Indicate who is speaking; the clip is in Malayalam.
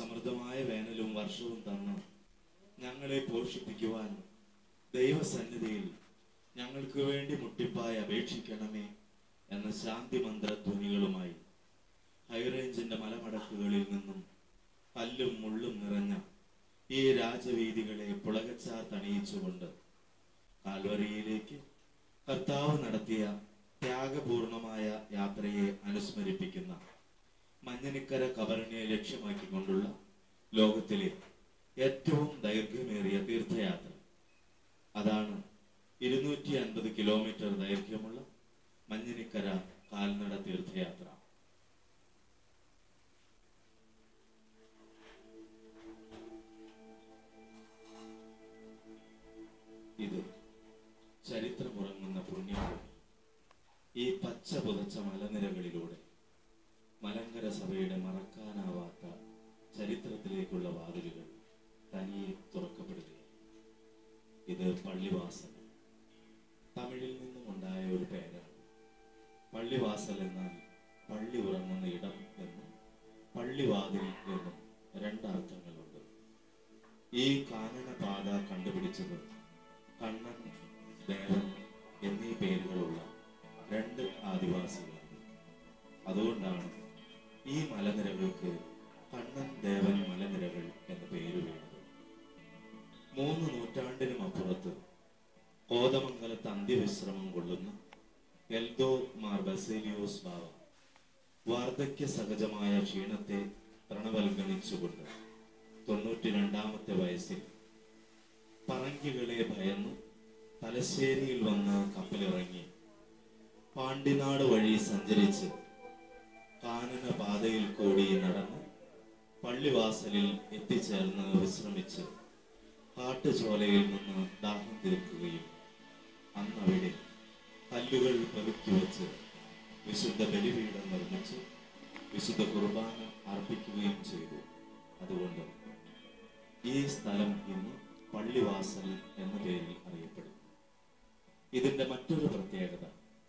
Speaker 1: സമൃദ്ധമായ വേനലും വർഷവും തന്ന ഞങ്ങളെ പോഷിപ്പിക്കുവാൻ ദൈവസന്നിധിയിൽ ഞങ്ങൾക്ക് വേണ്ടി മുട്ടിപ്പായി അപേക്ഷിക്കണമേ എന്ന ശാന്തിമന്ത്ര ധ്വനികളുമായി. ഹൈറേഞ്ചിന്റെ മലമടക്കുകളിൽ നിന്നും കല്ലും മുള്ളും നിറഞ്ഞ ഈ രാജവീതികളെ പുളകച്ചാർ തണിയിച്ചുകൊണ്ട് കാൽവറിയിലേക്ക് കർത്താവ് നടത്തിയ ത്യാഗപൂർണമായ യാത്രയെ അനുസ്മരിപ്പിക്കുന്ന മഞ്ഞനിക്കര കബറിനെ ലക്ഷ്യമാക്കിക്കൊണ്ടുള്ള ലോകത്തിലെ ഏറ്റവും ദൈർഘ്യമേറിയ തീർത്ഥയാത്ര. അതാണ് ഇരുന്നൂറ്റി അൻപത് കിലോമീറ്റർ ദൈർഘ്യമുള്ള മഞ്ഞിനിക്കര കാൽനട തീർത്ഥയാത്ര. ഇത് ചരിത്രമുറങ്ങുന്ന പുണ്യഭൂമി ഈ പച്ച പുതച്ച മലനിരകളിലൂടെ മലങ്കര സഭയുടെ മറക്കാനാവാത്ത ഇത് പള്ളിവാസൽ. തമിഴിൽ നിന്നും ഉണ്ടായ ഒരു പേരാണ്. പള്ളിവാസൽ എന്നാൽ പള്ളി ഉറങ്ങുന്ന ഇടം എന്നും പള്ളിവാതിൽ എന്നും രണ്ടർത്ഥങ്ങളുണ്ട്. ഈ കാനനപാത കണ്ടുപിടിച്ചത് കണ്ണൻ ദേവൻ എന്നീ പേരുകളുള്ള രണ്ട് ആദിവാസികളാണ്. അതുകൊണ്ടാണ് ഈ മലനിരകൾക്ക് അന്ത്യവിശ്രമം കൊള്ളുന്ന. എൽദോ മാർ ബസേലിയോസ് വാർദ്ധക്യ സഹജമായ ക്ഷീണത്തെ പ്രണവൽഗണിച്ചുകൊണ്ട് തൊണ്ണൂറ്റി രണ്ടാമത്തെ വയസ്സിൽ പറങ്കികളെ ഭയന്ന് തലശ്ശേരിയിൽ വന്ന് കപ്പലിറങ്ങി പാണ്ടിനാട് വഴി സഞ്ചരിച്ച് കാനന പാതയിൽ കൂടി നടന്ന് പള്ളിവാസലിൽ എത്തിച്ചേർന്ന് വിശ്രമിച്ച് കാട്ടുചോലയിൽ നിന്ന് ദാഹം തീർക്കുകയും അന്നവിടെ കല്ലുകൾ പകുത്തി വെച്ച് വിശുദ്ധ ബലിപീഠം നിർമ്മിച്ച് വിശുദ്ധ കുർബാന അർപ്പിക്കുകയും ചെയ്തു. അതുകൊണ്ട് ഈ സ്ഥലം ഇന്ന് പള്ളിവാസൽ എന്ന പേരിൽ അറിയപ്പെടുന്നു. ഇതിന്റെ മറ്റൊരു പ്രത്യേകത